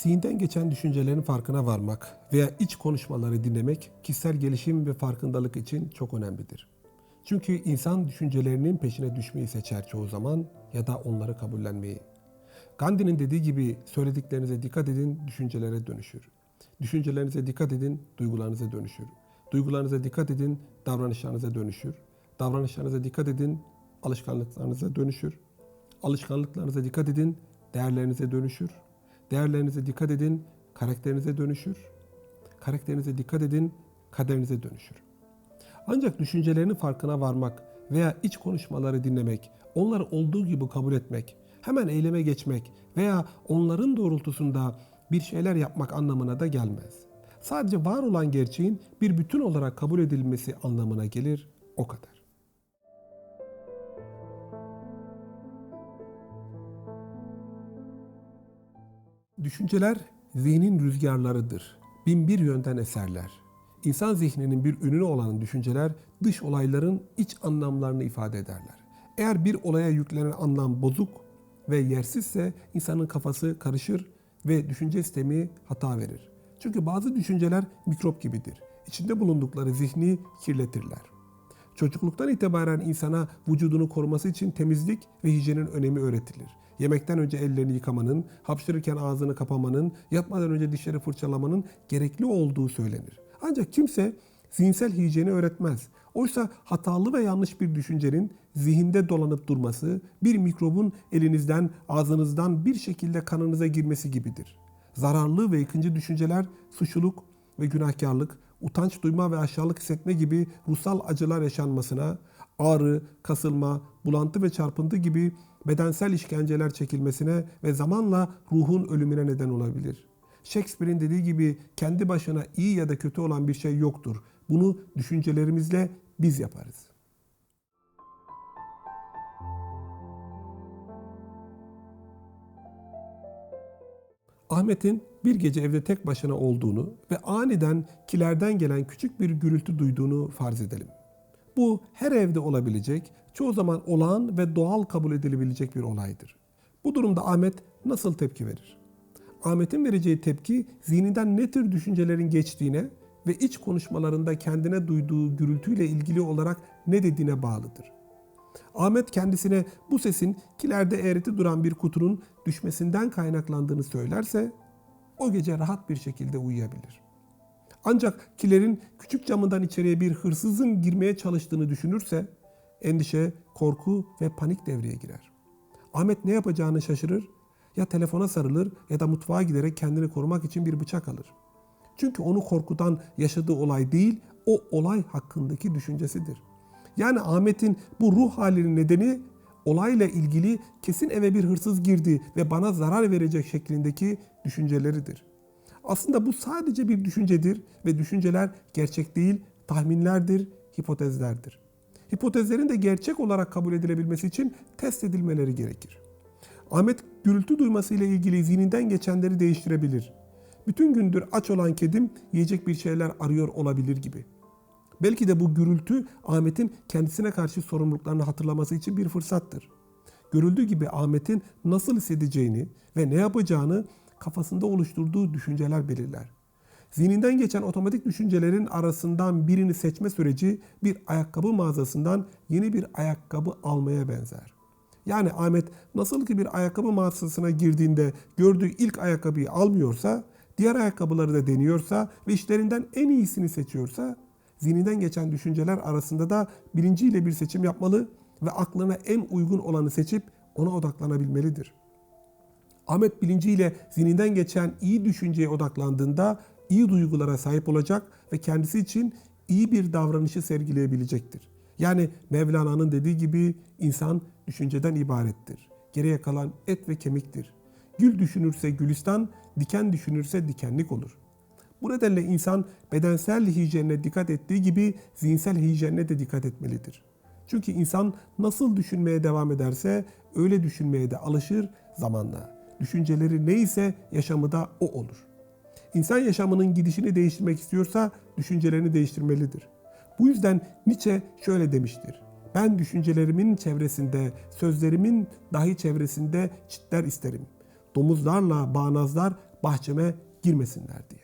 Zihinden geçen düşüncelerin farkına varmak veya iç konuşmaları dinlemek kişisel gelişim ve farkındalık için çok önemlidir. Çünkü insan düşüncelerinin peşine düşmeyi seçer çoğu zaman ya da onları kabullenmeyi. Gandhi'nin dediği gibi söylediklerinize dikkat edin, düşüncelere dönüşür. Düşüncelerinize dikkat edin, duygularınıza dönüşür. Duygularınıza dikkat edin, davranışlarınıza dönüşür. Davranışlarınıza dikkat edin, alışkanlıklarınıza dönüşür. Alışkanlıklarınıza dikkat edin, değerlerinize dönüşür. Değerlerinize dikkat edin, karakterinize dönüşür. Karakterinize dikkat edin, kaderinize dönüşür. Ancak düşüncelerinin farkına varmak veya iç konuşmaları dinlemek, onları olduğu gibi kabul etmek, hemen eyleme geçmek veya onların doğrultusunda bir şeyler yapmak anlamına da gelmez. Sadece var olan gerçeğin bir bütün olarak kabul edilmesi anlamına gelir o kadar. Düşünceler zihnin rüzgarlarıdır. Bin bir yönden eserler. İnsan zihninin bir ünlü olan düşünceler dış olayların iç anlamlarını ifade ederler. Eğer bir olaya yüklenen anlam bozuk ve yersizse insanın kafası karışır ve düşünce sistemi hata verir. Çünkü bazı düşünceler mikrop gibidir. İçinde bulundukları zihni kirletirler. Çocukluktan itibaren insana vücudunu koruması için temizlik ve hijyenin önemi öğretilir. Yemekten önce ellerini yıkamanın, hapşırırken ağzını kapamanın, yatmadan önce dişleri fırçalamanın gerekli olduğu söylenir. Ancak kimse zihinsel hijyeni öğretmez. Oysa hatalı ve yanlış bir düşüncenin zihinde dolanıp durması, bir mikrobun elinizden, ağzınızdan bir şekilde kanınıza girmesi gibidir. Zararlı ve yıkıcı düşünceler suçluluk ve günahkarlık, utanç duyma ve aşağılık hissetme gibi ruhsal acılar yaşanmasına, ağrı, kasılma, bulantı ve çarpıntı gibi bedensel işkenceler çekilmesine ve zamanla ruhun ölümüne neden olabilir. Shakespeare'in dediği gibi kendi başına iyi ya da kötü olan bir şey yoktur. Bunu düşüncelerimizle biz yaparız. Ahmet'in bir gece evde tek başına olduğunu ve aniden kilerden gelen küçük bir gürültü duyduğunu farz edelim. Bu her evde olabilecek, çoğu zaman olağan ve doğal kabul edilebilecek bir olaydır. Bu durumda Ahmet nasıl tepki verir? Ahmet'in vereceği tepki zihninden ne tür düşüncelerin geçtiğine ve iç konuşmalarında kendine duyduğu gürültüyle ilgili olarak ne dediğine bağlıdır. Ahmet kendisine bu sesin kilerde eğreti duran bir kutunun düşmesinden kaynaklandığını söylerse o gece rahat bir şekilde uyuyabilir. Ancak kilerin küçük camından içeriye bir hırsızın girmeye çalıştığını düşünürse endişe, korku ve panik devreye girer. Ahmet ne yapacağını şaşırır, ya telefona sarılır ya da mutfağa giderek kendini korumak için bir bıçak alır. Çünkü onu korkudan yaşadığı olay değil, o olay hakkındaki düşüncesidir. Yani Ahmet'in bu ruh halinin nedeni olayla ilgili kesin eve bir hırsız girdi ve bana zarar verecek şeklindeki düşünceleridir. Aslında bu sadece bir düşüncedir ve düşünceler gerçek değil, tahminlerdir, hipotezlerdir. Hipotezlerin de gerçek olarak kabul edilebilmesi için test edilmeleri gerekir. Ahmet gürültü duymasıyla ilgili zihninden geçenleri değiştirebilir. Bütün gündür aç olan kedim yiyecek bir şeyler arıyor olabilir gibi. Belki de bu gürültü Ahmet'in kendisine karşı sorumluluklarını hatırlaması için bir fırsattır. Görüldüğü gibi Ahmet'in nasıl hissedeceğini ve ne yapacağını kafasında oluşturduğu düşünceler belirler. Zihninden geçen otomatik düşüncelerin arasından birini seçme süreci bir ayakkabı mağazasından yeni bir ayakkabı almaya benzer. Yani Ahmet nasıl ki bir ayakkabı mağazasına girdiğinde gördüğü ilk ayakkabıyı almıyorsa, diğer ayakkabıları da deniyorsa ve işlerinden en iyisini seçiyorsa, zihninden geçen düşünceler arasında da birinciyle bir seçim yapmalı ve aklına en uygun olanı seçip ona odaklanabilmelidir. Ahmet bilinciyle zihninden geçen iyi düşünceye odaklandığında iyi duygulara sahip olacak ve kendisi için iyi bir davranışı sergileyebilecektir. Yani Mevlana'nın dediği gibi insan düşünceden ibarettir. Geriye kalan et ve kemiktir. Gül düşünürse gülistan, diken düşünürse dikenlik olur. Bu nedenle insan bedensel hijyenine dikkat ettiği gibi zihinsel hijyenine de dikkat etmelidir. Çünkü insan nasıl düşünmeye devam ederse öyle düşünmeye de alışır zamanla. Düşünceleri neyse yaşamı da o olur. İnsan yaşamının gidişini değiştirmek istiyorsa düşüncelerini değiştirmelidir. Bu yüzden Nietzsche şöyle demiştir. Ben düşüncelerimin çevresinde, sözlerimin dahi çevresinde çitler isterim. Domuzlarla bağnazlar bahçeme girmesinler diye.